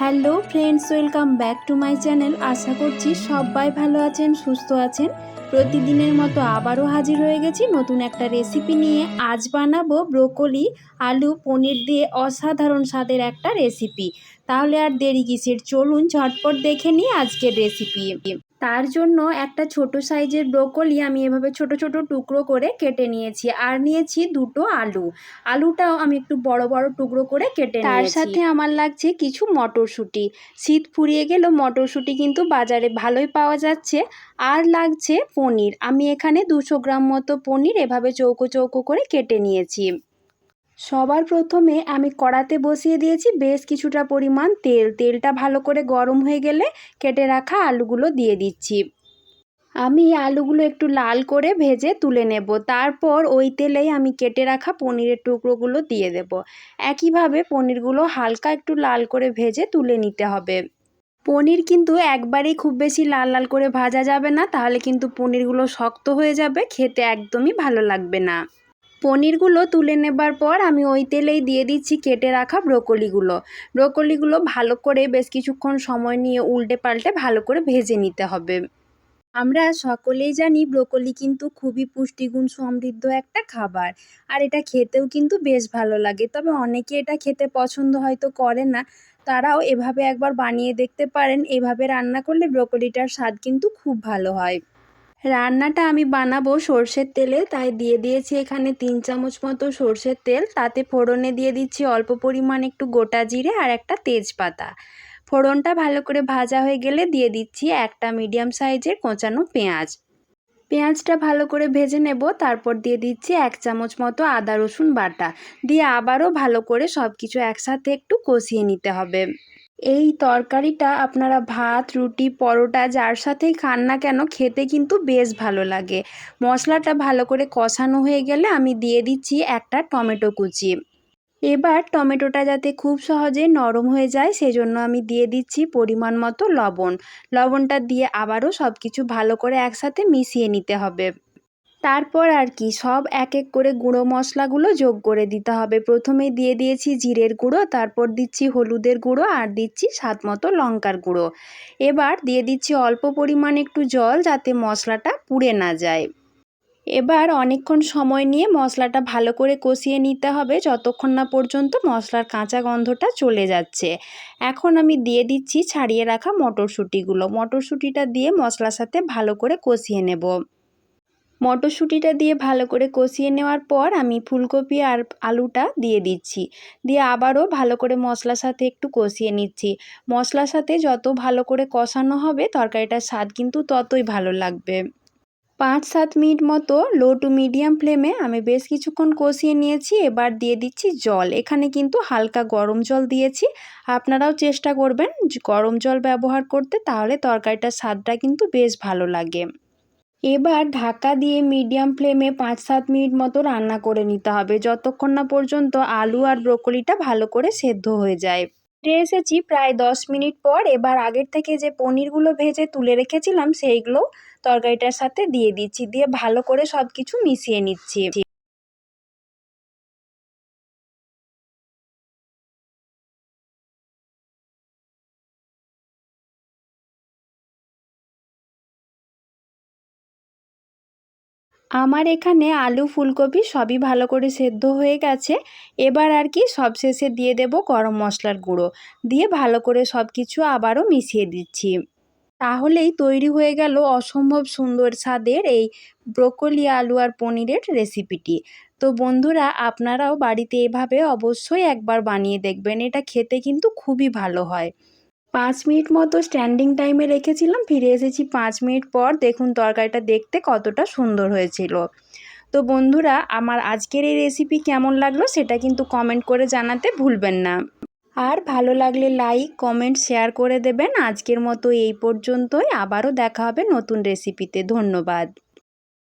Hello friends, welcome back to my channel. আশা করছি সবাই ভালো আছেন, সুস্থ আছেন। প্রতিদিনের মতো আবারও হাজির হয়ে গেছি নতুন একটা রেসিপি নিয়ে। আজ বানাবো ব্রোকলি, আলু, পনির দিয়ে অসাধারণ স্বাদের একটা রেসিপি তাহলে আর দেরি কিসের? চলুন ঝটপট দেখে নিই আজকের রেসিপি তার জন্য একটা ছোট সাইজের ব্রোকলি আমি এভাবে ছোট ছোট টুকরো করে কেটে নিয়েছি আর নিয়েছি দুটো আলু। আলুটাও আমি একটু বড় বড় টুকরো করে কেটে তার সাথে আমার লাগছে কিছু মটরশুঁটি। শীত ফুরিয়ে গেলেও মটরশুঁটি কিন্তু বাজারে ভালোই পাওয়া যাচ্ছে। আর লাগছে পনির। আমি এখানে দুশো গ্রাম মতো পনির এভাবে চৌকো চৌকো করে কেটে নিয়েছি। সবার প্রথমে আমি কড়াতে বসিয়ে দিয়েছি বেশ কিছুটা পরিমাণ তেল। তেলটা ভালো করে গরম হয়ে গেলে কেটে রাখা আলুগুলো দিয়ে দিচ্ছি। আমি আলুগুলো একটু লাল করে ভেজে তুলে নেব। তারপর ওই তেলেই আমি কেটে রাখা পনিরের টুকরোগুলো দিয়ে দেব। একইভাবে পনিরগুলো হালকা একটু লাল করে ভেজে তুলে নিতে হবে। পনির কিন্তু একবারেই খুব বেশি লাল লাল করে ভাজা যাবে না, তাহলে কিন্তু পনিরগুলো শক্ত হয়ে যাবে, খেতে একদমই ভালো লাগবে না। পনিরগুলো তুলে নেবার পর আমি ওই তেলেই দিয়ে দিচ্ছি কেটে রাখা ব্রোকলিগুলো। ব্রোকলিগুলো ভালো করে বেশ কিছুক্ষণ সময় নিয়ে উল্টে পাল্টে ভালো করে ভেজে নিতে হবে। আমরা সকলেই জানি ব্রোকলি কিন্তু খুবই পুষ্টিগুণ সমৃদ্ধ একটা খাবার। আর এটা খেতেও কিন্তু বেশ ভালো লাগে। তবে অনেকে এটা খেতে পছন্দ হয়তো করে না। তারাও এভাবে একবার বানিয়ে দেখতে পারেন। এভাবে রান্না করলে ব্রোকলিটার স্বাদ কিন্তু খুব ভালো হয়। রান্নাটা আমি বানাবো সর্ষের তেলে, তাই দিয়ে দিয়েছি এখানে তিন চামচ মতো সর্ষের তেল। তাতে ফোড়নে দিয়ে দিচ্ছি অল্প পরিমাণ একটু গোটা জিরে আর একটা তেজপাতা। ফোড়নটা ভালো করে ভাজা হয়ে গেলে দিয়ে দিচ্ছি একটা মিডিয়াম সাইজের কোঁচানো পেঁয়াজ। পেঁয়াজটা ভালো করে ভেজে নেব, তারপর দিয়ে দিচ্ছি এক চামচ মতো আদা রসুন বাটা। দিয়ে আবারও ভালো করে সব কিছু একসাথে একটু কষিয়ে নিতে হবে। এই তরকারিটা আপনারা ভাত, রুটি, পরোটা, যার সাথেই খান না কেন খেতে কিন্তু বেশ ভালো লাগে। মশলাটা ভালো করে কষানো হয়ে গেলে আমি দিয়ে দিচ্ছি একটা টমেটো কুচি। এবার টমেটোটা যাতে খুব সহজে নরম হয়ে যায়, সেজন্য আমি দিয়ে দিচ্ছি পরিমাণ মতো লবণ। লবণটা দিয়ে আবারও সব কিছু ভালো করে একসাথে মিশিয়ে নিতে হবে। তারপর আর কি, সব এক এক করে গুঁড়ো মশলাগুলো যোগ করে দিতে হবে। প্রথমে দিয়ে দিয়েছি জিরের গুঁড়ো, তারপর দিচ্ছি হলুদের গুঁড়ো আর দিচ্ছি স্বাদ মতো লঙ্কার গুঁড়ো। এবার দিয়ে দিচ্ছি অল্প পরিমাণ একটু জল যাতে মশলাটা পুড়ে না যায়। এবার অনেকক্ষণ সময় নিয়ে মশলাটা ভালো করে কষিয়ে নিতে হবে, যতক্ষণ না পর্যন্ত মশলার কাঁচা গন্ধটা চলে যাচ্ছে। এখন আমি দিয়ে দিচ্ছি ছাড়িয়ে রাখা মটরশুঁটিগুলো। মটরশুঁটিটা দিয়ে মশলার সাথে ভালো করে কষিয়ে নেব। মটরশুঁটিটা দিয়ে ভালো করে কষিয়ে নেওয়ার পর আমি ফুলকপি আর আলুটা দিয়ে দিচ্ছি। দিয়ে আবারও ভালো করে মশলার সাথে একটু কষিয়ে নিচ্ছি। মশলার সাথে যত ভালো করে কষানো হবে, তরকারিটার স্বাদ কিন্তু ততই ভালো লাগবে। পাঁচ সাত মিনিট মতো লো টু মিডিয়াম ফ্লেমে আমি বেশ কিছুক্ষণ কষিয়ে নিয়েছি। এবার দিয়ে দিচ্ছি জল। এখানে কিন্তু হালকা গরম জল দিয়েছি। আপনারাও চেষ্টা করবেন গরম জল ব্যবহার করতে, তাহলে তরকারিটার স্বাদটা কিন্তু বেশ ভালো লাগে। এবার ঢাকা দিয়ে মিডিয়াম ফ্লেমে পাঁচ সাত মিনিট মতো রান্না করে নিতে হবে। যতক্ষণ না পর্যন্ত আলু আর ব্রোকলিটা ভালো করে সেদ্ধ হয়ে যায়। ফিরে এসেছি প্রায় দশ মিনিট পর। এবার আগের থেকে যে পনিরগুলো ভেজে তুলে রেখেছিলাম, সেইগুলো তরকারিটার সাথে দিয়ে দিচ্ছি। দিয়ে ভালো করে সব কিছু মিশিয়ে নিচ্ছি। আমার এখানে আলু, ফুলকপি সবই ভালো করে সেদ্ধ হয়ে গেছে। এবার আর কি সবশেষে দিয়ে দেব গরম মশলার গুঁড়ো। দিয়ে ভালো করে সব কিছু আবারও মিশিয়ে দিচ্ছি। তাহলেই তৈরি হয়ে গেল অসম্ভব সুন্দর স্বাদের এই ব্রোকলি আলু আর পনিরের রেসিপিটি। তো বন্ধুরা, আপনারাও বাড়িতে এভাবে অবশ্যই একবার বানিয়ে দেখবেন। এটা খেতে কিন্তু খুবই ভালো হয়। পাঁচ মিনিট মতো স্ট্যান্ডিং টাইমে রেখেছিলাম, ফিরে এসেছি পাঁচ মিনিট পর। দেখুন, তরকারিটা দেখতে কতটা সুন্দর হয়েছিল। তো বন্ধুরা, আমার আজকের এই রেসিপি কেমন লাগল সেটা কিন্তু কমেন্ট করে জানাতে ভুলবেন না। আর ভালো লাগলে লাইক কমেন্ট শেয়ার করে দেবেন। আজকের মতো এই পর্যন্তই। আবারও দেখা হবে নতুন রেসিপিতে ধন্যবাদ।